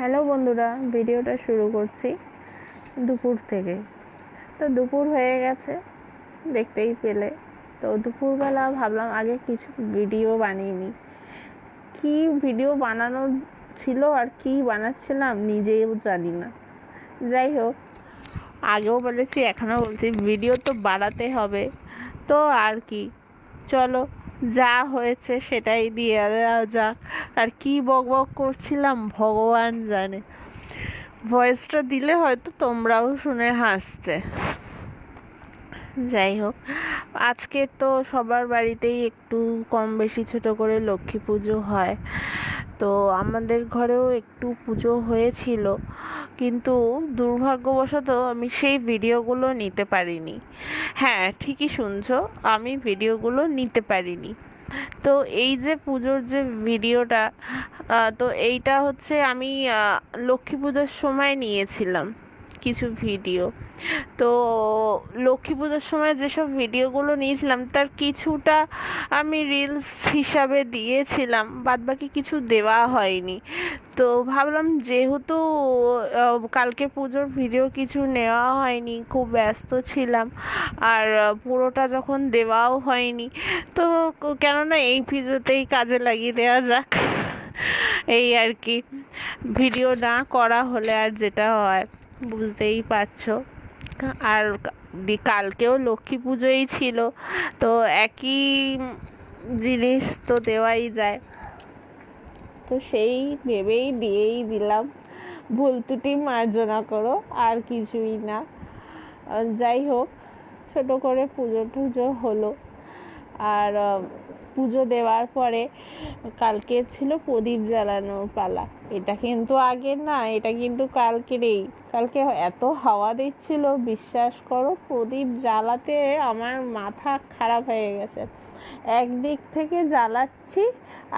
Hello বন্ধুরা, ভিডিওটা শুরু করছি দুপুর থেকে। তো দুপুর হয়ে গেছে, দেখতেই পেলে। তো দুপুরবেলা ভাবলাম আগে কিছু ভিডিও বানিয়ে নিই। কী ভিডিও বানানো ছিল আর কী বানাচ্ছিলাম নিজেও জানি না। যাই হোক, আগেও বলেছি, এখনও বলছি, ভিডিও তো বাড়াতে হবে। তো আর কি, চলো যা হয়েছে সেটাই দিয়ে দেওয়া যাক, আর কি বক বক করছিলাম ভগবান জানে। ভয়েসটা দিলে হয়তো তোমরাও শুনে হাসতে। যাই হোক, আজকে তো সবার বাড়িতেই একটু কম বেশি ছোট করে লক্ষ্মী পুজো হয়। তো আমাদের ঘরেও একটু পুজো হয়েছিল, কিন্তু দুর্ভাগ্যবশত আমি সেই ভিডিওগুলো নিতে পারিনি। হ্যাঁ ঠিকই শুনছো, আমি ভিডিওগুলো নিতে পারিনি। তো এই যে পুজোর যে ভিডিওটা তো এইটা হচ্ছে আমি লক্ষ্মী পুজোর সময় নিয়েছিলাম। কিছু ভিডিও। তো লক্ষ্মী পুজোর সময় যেসব ভিডিওগুলো নিয়েছিলাম, তার কিছুটা আমি রিলস হিসাবে দিয়েছিলাম, বাদবাকি কিছু দেওয়া হয়নি। তো ভাবলাম যেহেতু কালকে পুজোর ভিডিও কিছু নেওয়া হয়নি, খুব ব্যস্ত ছিলাম, আর পুরোটা যখন দেওয়াও হয়নি, তো কেননা এই পুজোতেই কাজে লাগিয়ে দেওয়া যাক। এই আর কি ভিডিও না করা হলে আর যেটা হয়। বুঝতেই পারছ। আর কালকেও লক্ষ্মী পুজোই ছিল, তো একই জিনিস তো দেওয়াই যায়। তো সেই ভেবেই দিয়েই দিলাম। ভুল ত্রুটি মার্জনা করো, আর কিছুই না। যাই হোক, ছোট করে পুজো টুজো হলো। আর পুজো দেওয়ার পরে কালকে ছিল প্রদীপ জ্বালানোর পালা। এটা কিন্তু আগের না, এটা কিন্তু কালকেরই কালকে এত হাওয়া দিচ্ছিল, বিশ্বাস করো, প্রদীপ জ্বালাতে আমার মাথা খারাপ হয়ে গেছে। একদিক থেকে জ্বালাচ্ছি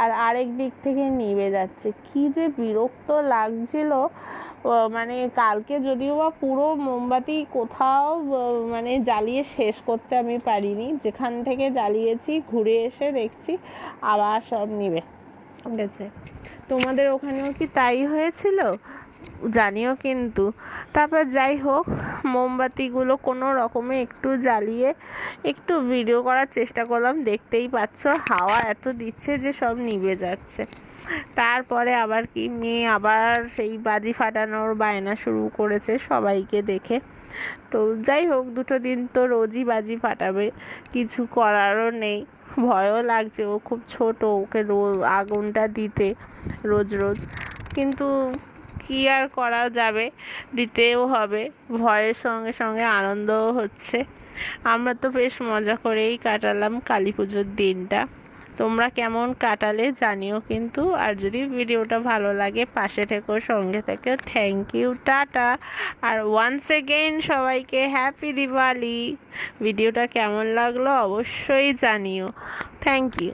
আর আরেক দিক থেকে নিভে যাচ্ছে। কি যে বিরক্ত লাগছিল মানে কালকে যদিও বা পুরো মোমবাতি কোথাও মানে জ্বালিয়ে শেষ করতে আমি পারিনি। যেখান থেকে জ্বালিয়েছি, ঘুরে এসে দেখছি, আবার সব নিবে। ঠিক আছে। তোমাদের ওখানেও কি তাই হয়েছিল? জানিও কিন্তু। তারপর যাই হোক, মোমবাতিগুলো কোনো রকমে একটু জ্বালিয়ে একটু ভিডিও করার চেষ্টা করলাম। দেখতেই পাচ্ছ, হাওয়া এত দিচ্ছে যে সব নিভে যাচ্ছে। তারপরে আবার কি, মেয়ে আবার সেই বাজি ফাটানোর বায়না শুরু করেছে সবাইকে দেখে। তো যাই হোক, দুটো দিন তো রোজই বাজি ফাটাবে, কিছু করারও নেই। ভয়ও লাগছে, ও খুব ছোট, ওকে রোজ আগুনটা দিতে রোজ রোজ। কিন্তু কি আর করা যাবে, দিতেও হবে। ভয়ের সঙ্গে সঙ্গে আনন্দও হচ্ছে। আমরা তো বেশ মজা করেই কাটালাম কালী পুজোর দিনটা। তোমরা কেমন কাটালে জানিও কিন্তু। আর যদি ভিডিওটা ভালো লাগে, পাশে থেকো, সঙ্গে থেকে থ্যাংক ইউ টাটা। আর ওয়ান্স এগেইন সবাইকে হ্যাপি দিওয়ালি ভিডিওটা কেমন লাগল অবশ্যই জানিও। Thank you